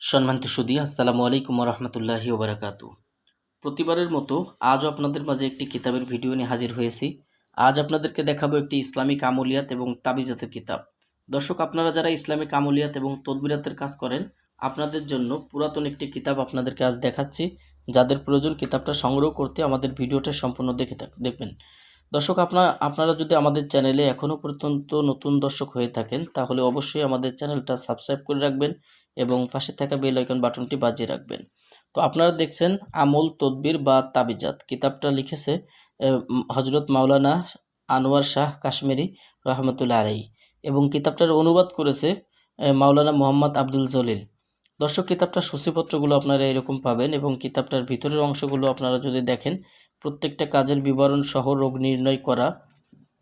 সম্মানিত সুদী আসসালামু আলাইকুম রহমতুল্লাহি ওবরাকাতু প্রতিবারের মতো আজও আপনাদের মাঝে একটি কিতাবের ভিডিও নিয়ে হাজির হয়েছি। আজ আপনাদেরকে দেখাবো একটি ইসলামিক আমলিয়াত এবং তাবিজাতের কিতাব। দর্শক, আপনারা যারা ইসলামিক আমলিয়াত এবং তদবিরাতের কাজ করেন, আপনাদের জন্য পুরাতন একটি কিতাব আপনাদেরকে আজ দেখাচ্ছি। যাদের প্রয়োজন কিতাবটা সংগ্রহ করতে আমাদের ভিডিওটা সম্পূর্ণ দেখে দেখবেন। দর্শক আপনারা আপনারা যদি আমাদের চ্যানেলে এখনও পর্যন্ত নতুন দর্শক হয়ে থাকেন, তাহলে অবশ্যই আমাদের চ্যানেলটা সাবস্ক্রাইব করে রাখবেন। এবং পাশে থাকা বেল আইকন বাটনটি বাজিয়ে রাখবেন। তো আপনারা দেখছেন আমল, তদবির বা তাবিজাত। কিতাবটা লিখেছে হজরত মাওলানা আনোয়ার শাহ কাশ্মীরি রহমতুল্লাহ আলাই এবং কিতাবটার অনুবাদ করেছে মাওলানা মোহাম্মদ আব্দুল জলিল। দর্শক, কিতাবটার সূচিপত্রগুলো আপনারা এরকম পাবেন এবং কিতাবটার ভিতরের অংশগুলো আপনারা যদি দেখেন, প্রত্যেকটা কাজের বিবরণ সহ রোগ নির্ণয় করা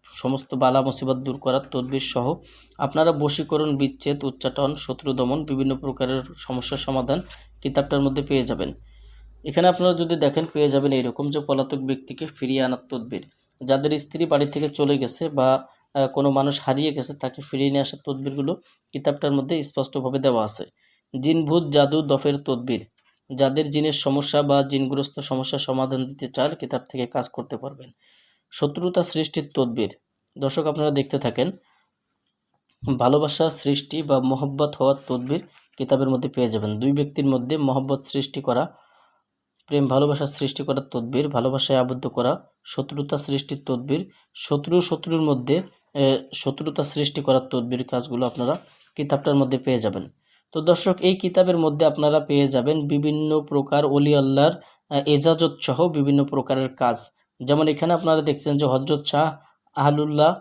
সমস্ত বালা মুসিবত দূর করার তদবির সহ আপনারা বশীকরণ, বিচ্ছেদ, উচ্চাটন, শত্রু দমন, বিভিন্ন প্রকারের সমস্যার সমাধান কিতাবটার মধ্যে পেয়ে যাবেন। এখানে আপনারা যদি দেখেন, পেয়ে যাবেন এইরকম যে পলাতক ব্যক্তিকে ফিরিয়ে আনার তদবির। যাদের স্ত্রী বাড়ি থেকে চলে গেছে বা কোনো মানুষ হারিয়ে গেছে, তাকে ফিরিয়ে নিয়ে আসার তদবিরগুলো কিতাবটার মধ্যে স্পষ্টভাবে দেওয়া আছে। জিন ভূত জাদু, দফের তদবির। যাদের জিনের সমস্যা বা জিনগ্রস্ত সমস্যার সমাধান দিতে চান কিতাব থেকে কাজ করতে পারবেন। শত্রুতা সৃষ্টির তদবির। দর্শক, আপনারা দেখতে থাকেন, ভালোবাসা, সৃষ্টি বা মহব্বত হওয়ার তদবির কিতাবের মধ্যে পেয়ে যাবেন। দুই ব্যক্তির মধ্যে মহব্বত সৃষ্টি করা, প্রেম, ভালোবাসা সৃষ্টি করার তদবির, ভালোবাসায় আবদ্ধ করা, শত্রুতা সৃষ্টির তদবির, শত্রু শত্রুর মধ্যে শত্রুতা সৃষ্টি করার তদবির কাজগুলো আপনারা কিতাবটার মধ্যে পেয়ে যাবেন। তো দর্শক, এই কিতাবের মধ্যে আপনারা পেয়ে যাবেন বিভিন্ন প্রকার অলি আল্লাহর এজাজত সহ বিভিন্ন প্রকারের কাজ। যেমন এখানে আপনারা দেখছেন যে হজরত শাহ আহলুল্লাহ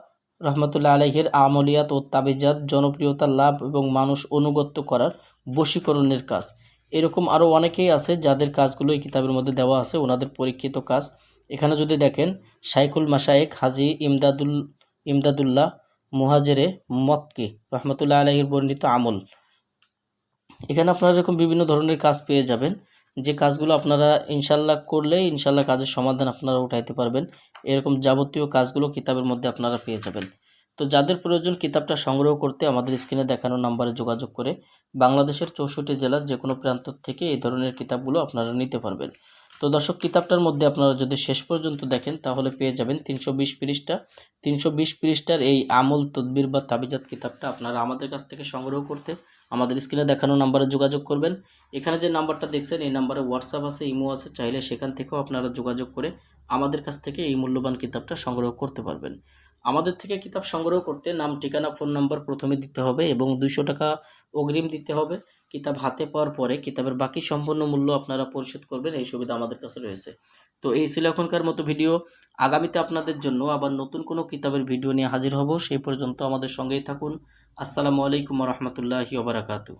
রহমতুল্লাহ আলহের আমলিয়াত ও তাবিজাত, জনপ্রিয়তা লাভ এবং মানুষ অনুগত্য করার বশীকরণের কাজ। এরকম আরও অনেকেই আছে যাদের কাজগুলো এই কিতাবের মধ্যে দেওয়া আছে, ওনাদের পরীক্ষিত কাজ। এখানে যদি দেখেন, শাইখুল মাসায়েক হাজি ইমদাদুল, ইমদাদুল্লাহ মুহাজেরে মক্কি রহমতুল্লাহ আলহির বর্ণিত আমল। এখানে আপনারা এরকম বিভিন্ন ধরনের কাজ পেয়ে যাবেন। যে কাজগুলো আপনারা ইনশাল্লাহ করলে ইনশাল্লাহ কাজের সমাধান আপনারা উঠাইতে পারবেন। এরকম যাবতীয় কাজগুলো কিতাবের মধ্যে আপনারা পেয়ে যাবেন। তো যাদের প্রয়োজন কিতাবটা সংগ্রহ করতে আমাদের স্ক্রিনে দেখানো নাম্বারে যোগাযোগ করে বাংলাদেশের চৌষট্টি জেলার যে কোনো প্রান্ত থেকে এই ধরনের কিতাবগুলো আপনারা নিতে পারবেন। তো দর্শক, কিতাবটার মধ্যে আপনারা যদি শেষ পর্যন্ত দেখেন, তাহলে পেয়ে যাবেন তিনশো বিশ পৃষ্ঠা। তিনশো বিশ পৃষ্ঠার এই আমল তদবির বা তাবিজাত কিতাবটা আপনারা আমাদের কাছ থেকে সংগ্রহ করতে আমাদের স্ক্রিনে দেখানো নাম্বারে যোগাযোগ করবেন। এখানে যে নাম্বারটা দেখছেন, এই নাম্বারে হোয়াটসঅ্যাপ আছে ইমো আছে, চাইলে সেখান থেকেও আপনারা যোগাযোগ করে আমাদের কাছ থেকে এই মূল্যবান কিতাবটা সংগ্রহ করতে পারবেন। আমাদের থেকে কিতাব সংগ্রহ করতে নাম, ঠিকানা, ফোন নাম্বার প্রথমে দিতে হবে এবং দুইশো টাকা অগ্রিম দিতে হবে। কিতাব হাতে পাওয়ার পরে কিতাবের বাকি সম্পূর্ণ মূল্য আপনারা পরিশোধ করবেন, এই সুবিধা আমাদের কাছে রয়েছে। তো এই ছিল এখনকার মতো ভিডিও। আগামীতে আপনাদের জন্য আবার নতুন কোনো কিতাবের ভিডিও নিয়ে হাজির হব। সেই পর্যন্ত আমাদের সঙ্গেই থাকুন। আসসালামু আলাইকুম রহমতুল্লাহি ওবরাকাতু